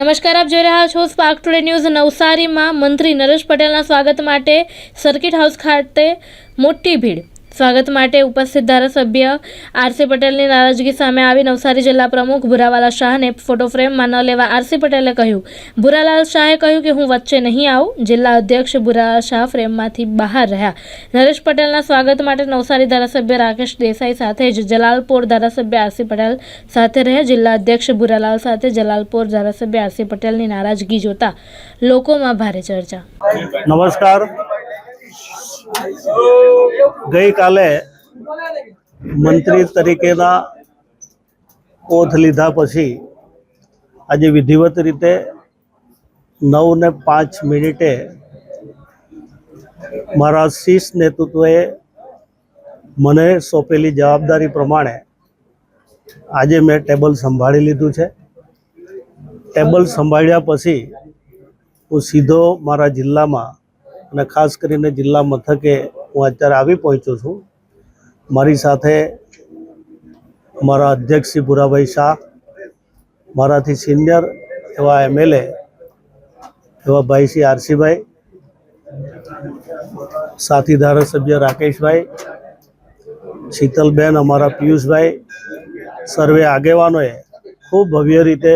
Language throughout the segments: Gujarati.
નમસ્કાર, આપ જોઈ રહ્યા છો સ્પાર્ક ટુડે ન્યૂઝ નવસારીમાં મંત્રી નરેશ પટેલના સ્વાગત માટે સર્કિટ હાઉસ ખાતે મોટી ભીડ. સ્વાગત માટે ઉપસ્થિત ધારાસભ્ય આરસી પટેલની નારાજગી સામે આવી નવસારી જિલ્લા પ્રમુખ ભુરાવાલા શાહને ફોટો ફ્રેમમાં ન લેવા આરસી પટેલે કહ્યું. ભુરાલાલ શાહે કહ્યું કે હું વચ્ચે નહીં આવું. જિલ્લા અધ્યક્ષ ભુરાલાલ શાહ ફ્રેમમાંથી બહાર રહ્યા. નરેશ પટેલના સ્વાગત માટે નવસારી ધારાસભ્ય રાકેશ દેસાઈ સાથે જ જલાલપોર ધારાસભ્ય આરસી પટેલ સાથે રહ્યા. જિલ્લા અધ્યક્ષ ભુરાલાલ સાથે જલાલપોર ધારાસભ્ય આરસી પટેલની નારાજગી જોતા લોકોમાં ભારે ચર્ચા. નમસ્કાર. ગઈકાલે મંત્રી તરીકેના ઓથ લીધા પછી આજે વિધિવત રીતે નવ ને પાંચ મિનિટે મારા શીર્ષ નેતૃત્વએ મને સોંપેલી જવાબદારી પ્રમાણે આજે મેં ટેબલ સંભાળી લીધું છે. ટેબલ સંભાળ્યા પછી હું સીધો મારા જિલ્લામાં અને ખાસ કરીને જિલ્લા મથકે હું અત્યારે આવી પહોંચ્યો છું. મારી સાથે અમારા અધ્યક્ષ શ્રી ભુરાભાઈ શાહ, મારાથી સિનિયર એવા એમએલએ એવા ભાઈ શ્રી આરસીભાઈ, સાથી ધારાસભ્ય રાકેશભાઈ, શીતલબેન, અમારા પિયુષભાઈ, સર્વે આગેવાનોએ ખૂબ ભવ્ય રીતે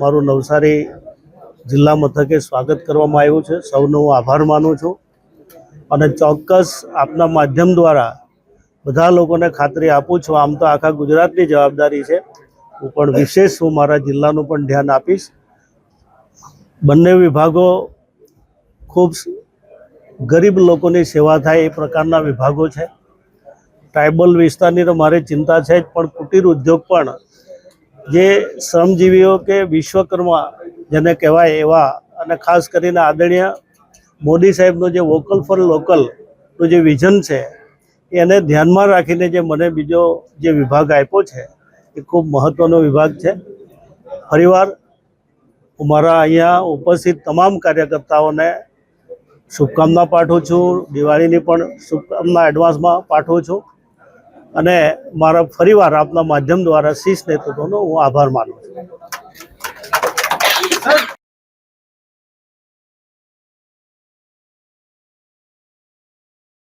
મારું નવસારી જિલ્લા મથકે સ્વાગત કરવામાં આવ્યું છે. સૌનો હું આભાર માનું છું. અને ચોક્કસ આપના માધ્યમ દ્વારા બધા લોકોને ખાતરી આપું છું. આમ તો આખા ગુજરાતની જવાબદારી છે. હું પણ વિશેષ હું મારા જિલ્લાનું પણ ધ્યાન આપીશ. બંને વિભાગો ખૂબ ગરીબ લોકોની સેવા થાય એ પ્રકારના વિભાગો છે. ટ્રાઇબલ વિસ્તારની તો મારી ચિંતા છે જ, પણ કુટીર ઉદ્યોગ પણ જે શ્રમજીવીઓ કે વિશ્વકર્મા જેને કહેવાય એવા અને ખાસ કરીને આદરણીય મોદી સાહેબનું જે વોકલ ફોર લોકલનું જે વિઝન છે, એને ધ્યાનમાં રાખીને જે મને બીજો જે વિભાગ આપ્યો છે, એ ખૂબ મહત્ત્વનો વિભાગ છે. ફરીવાર હું મારા અહીંયા ઉપસ્થિત તમામ કાર્યકર્તાઓને શુભકામના પાઠવું છું, દિવાળીની પણ શુભકામના એડવાન્સમાં પાઠવું છું. અને મારા ફરીવાર આપના માધ્યમ દ્વારા શીશ નેતૃત્વનો હું આભાર માનું છું.